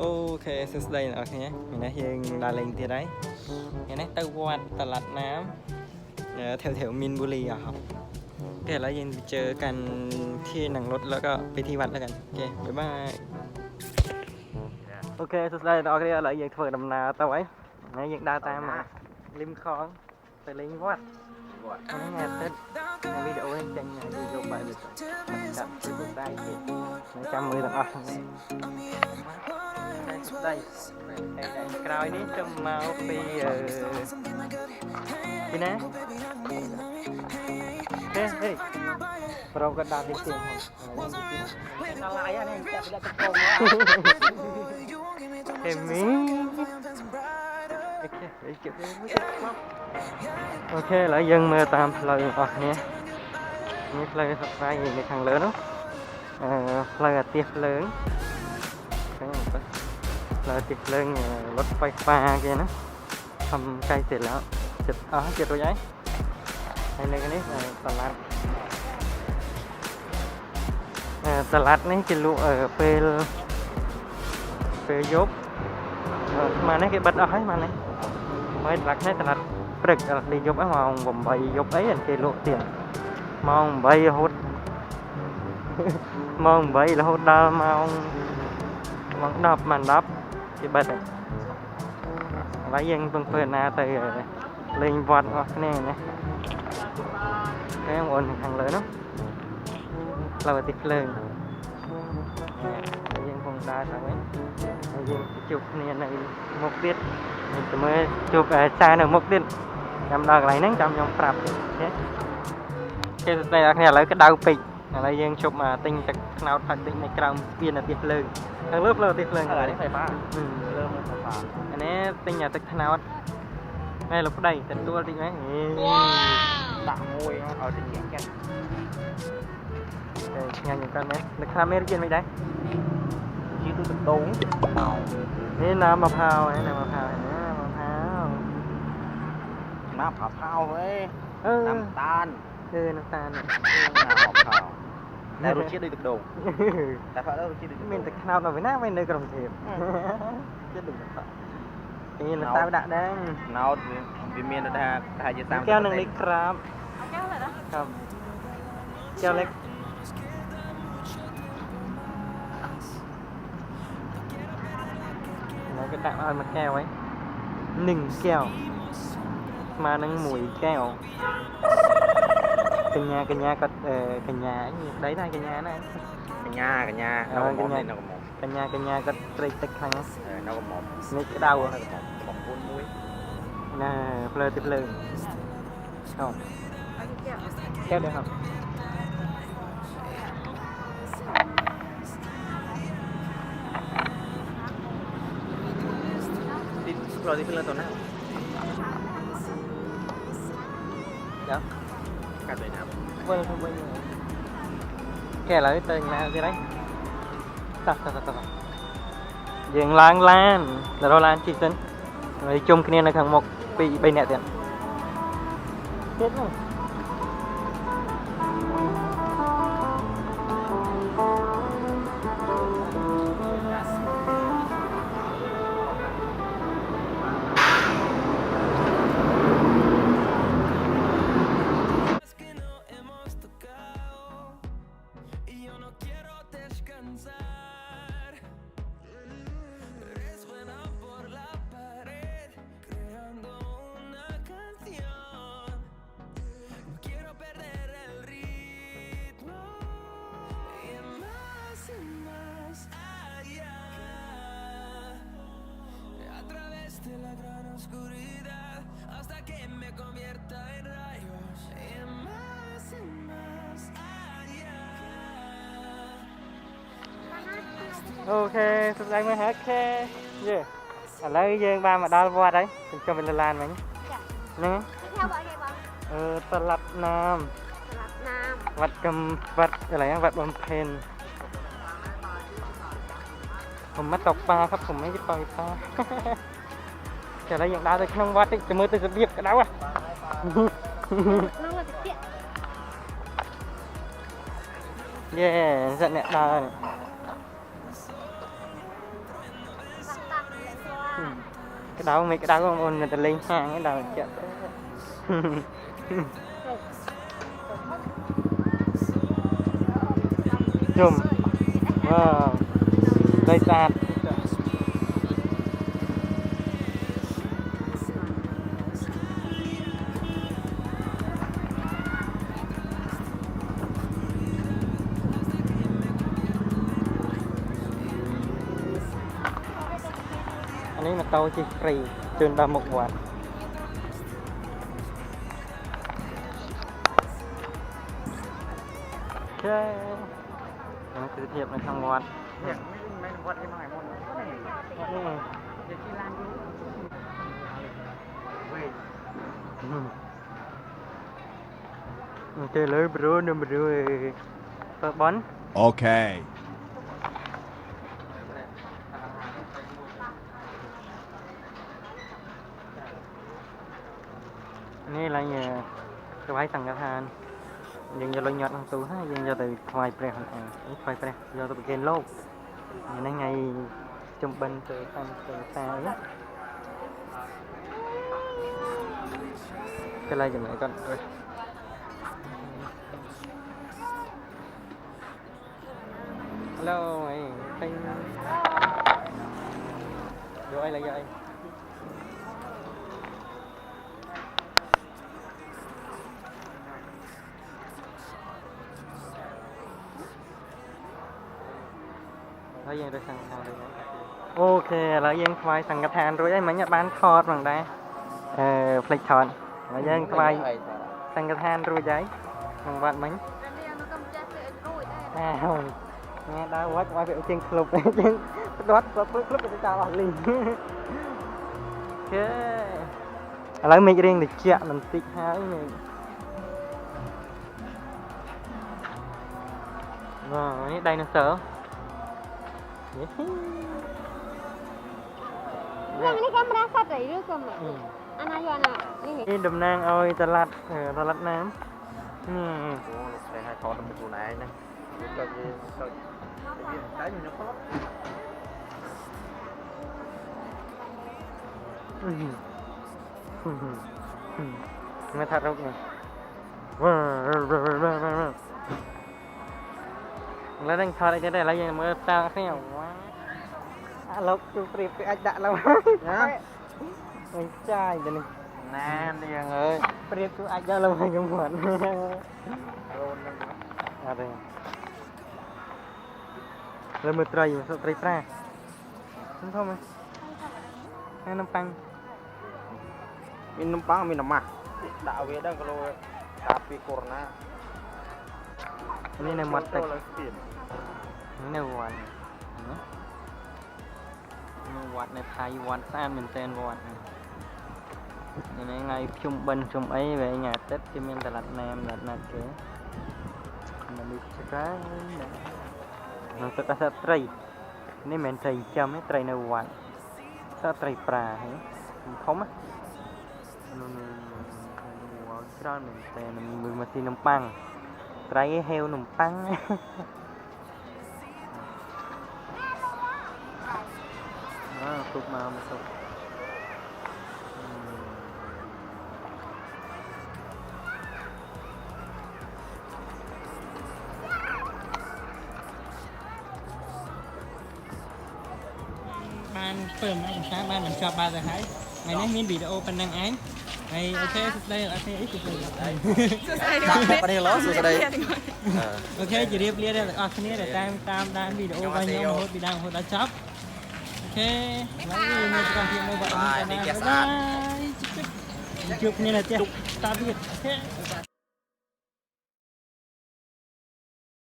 អូខេសួស្តីអ្នកនរគ្នាថ្ងៃនេះយើងដើរលេងទៀតហើយថ្ងៃនេះទៅវត្តតឡាត់ណាមនៅแถวๆมินบุรีอะครับโอเคแล้วយើងไปเจอกันที่หนังรถแล้วก็ไปที่วัดแล้วกันโอเคบ๊ายบายអូខេសួស្តីអ្នកនរគ្នាឥឡូវយើងធ្វើដំណើរទៅហើយថ្ងៃយើងដើរតាមលឹមខងទៅលេងវត្តហ្នឹងថ្ងៃអាទិត្យនៅវីដេអូនេះចេ ញយើងយកបាយទៅដាក់ពីពុកដៃទៀតហើយចាំមើលទាំងអស់ហ្នឹងដៃក្រោយ នេះខ្ញុំមកពីអឺពីណាហេហេប្រងក៏ដាក់ទីទៀតហ្នឹងដល់ឡាយអានេះចាប់ដាក់ទឹកកងហេមីអូខេហើយជិះទៅមួយទៀតមកអូខេឥឡូវយើងមើលតាមផ្លូវអស់គ្នានេះផ្លូវសត្វស្វាយនៅខាងលើនោះអឺផ្លូវអាទិះភ្លើងហ្នឹងបាទ là tiệc lên lót bay pha kia nó thăm cây xiếtแล้วเสร็จอ๋อเสร็จrồi đấy hay là cái này là salad à, salad này chỉ lụ ở phê phê dốt Ờ, mà này cái bật ở mà này mới đặt này salad bật đi dốt ở mà vòng bay dốt ấy anh kia lụ tiền mong bay hút mong bay là hút đa mong mong đập màn đập ពីបិទឥឡូវយើងពងធ្វើណាទៅលេងវត្តអស់គ្នាណាតែបងប្អូនខាងលើនោះផ្លូវទីភ្លើងហើយយើងពងដើរទៅវិញហើ យើងជួបគ្នានៅមុខទៀតខ្ញុំទៅមើលជួបខ្សែនៅមុខទៀតចាំដល់កន្លែងហ្នឹងចាំខ្ញុំប្រាប់ទេគេទៅតែអ្នកគ្នាឥឡូវក្តៅពេកឥឡូវយើងជប់មកទិញទឹកខ្នោតផាច់ទិញនៅក្រោមស្ពានអាទិសភ្លើងខាងលើភ្លើងអាទិសភ្លើងឥឡូវនេះໄຟបានលើមកໄຟបានអានេះទិញអាទឹកខ្នោតហើយលោកប្តីទទួលតិចមែនដាក់មួយឲ្យតិចទៀតតែឆ្ងាញ់មែនតើទឹកខ្នោតមានរសជាតិមិនដែរ ជីទូទឹកដូង នេះน้ำมะพร้าวនេះน้ำมะพร้าวណាมะพร้าว ណាប់ផាផាវហេ អឺ តាមតាន គឺน้ำตาล ណាប់ផាផាវតែរសជាតិដូចទឹកដូងតែផាទៅរសជាតិដូចទឹក មានទឹកថ្នោតនៅវិញណាវិញនៅក្រុងទេពចិត្តដូចថានេះនៅតាមដាក់ដែរ ណោតវាមានថាថាជា30 កែវនឹងនេះក្រាប แก้วอะไรนะ ครับ กระตะเอามาแก้ไว้หนึ่งแก้ว มานังหมวยแก้ว กันยากันยาก็เออกันยาได้ได้กันยานะ กันยากันยาเราหมอมเลยนกหมอมกันยากันยาก็ตรีตะครั้งเออนกหมอมนี่ก็ดาวหอมหมอมปุ้มุ้ยน่าเพลิดเพลินชอบแก้วเดียวครับ ណាវិលទៅវិញគេឥឡូវទៅណាទៀតហើយតោះតោះតោះយើងឡើងឡានទៅរកឡានជិះសិនហើយជុំគ្នានៅខាងមុខពីរ3នាក់ទៀតទៀតហ្នឹង អូខេសុខសប្បាយមើលហើយខេយេឥឡូវយើងបានមកដល់វត្តហើយខ្ញុំចុះទៅលើឡានវិញហ្នឹង แก้วบอกไงบ้าง អឺតឡាត់ណាម สลับน้ វត្តកំវត្តកន្លែងហ្នឹងវត្តបំពេញผมมาตกปลาครับผมไม่ได้ปล่อยปลา แต่เราอย่างดาวទៅក្នុងវត្តតិចจะមើលទៅរបៀបក្តៅហ៎ ำน้องมันจะเตี้ย យេសិតអ្នកដើរនេះ cái đau mấy cái đau ông ôn người ta lên hàng cái đau chết chùm wow đây sạt anh ấy mà tàu chỉ free trên ba một quạt ok nó từ thiệp này trong quạt នេះមិនវត្តឯមកឯមុននេះ ừ. ជាជីឡានយូវេ Ừ. ok lấy bro nè bro tớ bắn Okay. នេះ ឡើងក្បាយសង្ឃដ្ឋានយើងយកលុយញាត់ក្នុងទូហើយយើងយកទៅថ្វាយព្រះហ្នឹងឯងថ្វាយព្រះយកទៅប្រគេនលោកថ្ងៃហ្នឹងថ្ងៃជំបិណ្ឌទៅតាមទៅសាអី cái này dùm lại con ơi hello mày tinh vô ai lại vậy thấy dân rồi sang thang rồi ok là dân phải sang cái thang rồi ấy mà nhặt bán thọt bằng đây ờ flick thọt là dân phải សង្កថានរួចហើយក្នុងវត្តមិញ Nanti yang nonton jatuh itu itu. អើញ៉ែដើរវត្តមកវាជាងក្លុបជាងផ្ដត់ផ្ដត់ក្លុបទៅចោលអស់លីងអូខេឥឡូវមេឃរៀងតិចបន្តិចហើយមេឃ បាទនេះដៃណូស័រ Yang ini kan merasa dari itu kok. អឺ Anak yo anak. Ini. នេះតំណាងឲ្យតឡាត់អឺតឡាត់ណាមនេះអូលោកស្រីឲ្យថតទៅខ្លួនឯងណាវាទៅវាទៅវាតែញ៉ាំផ្លត់អឺមកថារកនេះវ៉ាឡើយនឹងថតអីទៅដែរឥឡូវយើងមើលតាគ្នាវ៉ា អាលោកជូប្រៀបគេអាចដាក់ឡើយណាមិនចាយទៅនេះណានាងអើយប្រៀបគឺអាចយកឡើយខ្ញុំគាត់រោននឹងអត់ទេលើមើលត្រីមើលសុទ្ធត្រីប្រាខ្ញុំធំហ្នឹងហើយនំប៉័ងមាននំប៉័ងមានអាម៉ាស់ដាក់វាដល់គីឡូតាពីកូរ៉ូណានេះនៅមាត់ទឹកលើស្ពាននៅវត្តណានៅវ ត្តនៅថៃវត្តស្អាតមែនទែនវត្តនេះនេះថ្ងៃភ្ជុំបិណ្ឌភ្ជុំអីវាថ្ងៃអាទិត្យគេមានតឡាត់ណាមតឡាត់ណាត់គេមនុស្សច្រើនណាស់នៅទឹកអាសត្វត្រីនេះមិនមែនត្រីចិញ្ចឹមទេត្រីនៅវត្តសត្វត្រីប្រាហ៎ធំណានោះវត្តច្រើនមែនទែនមើលមកទីនំប៉័ងត្រីហេវនំប៉័ង À, tục mà mà tục. Ban 7ម៉ោងសាបានបញ្ចប់បានទៅហើយថ្ងៃនេះមានវីដេអូប៉ុណ្ណឹងឯងហើយអូខេសួស្ដីអត់ទេអីសួស្ដីដាក់ប៉ានេះឡោសួស្ដីអឺអូខេជម្រាបលាដល់អ្នកនរដែលតាមតាមដានវីដេអូរបស់ខ្ញុំរហូតពីដើមរហូតដល់ចប់អូ ខេឥឡូវយើងមានសកម្មភាពនៅវត្តនេះជួបគ្នានៅផ្ទះតាទៀតអូខេ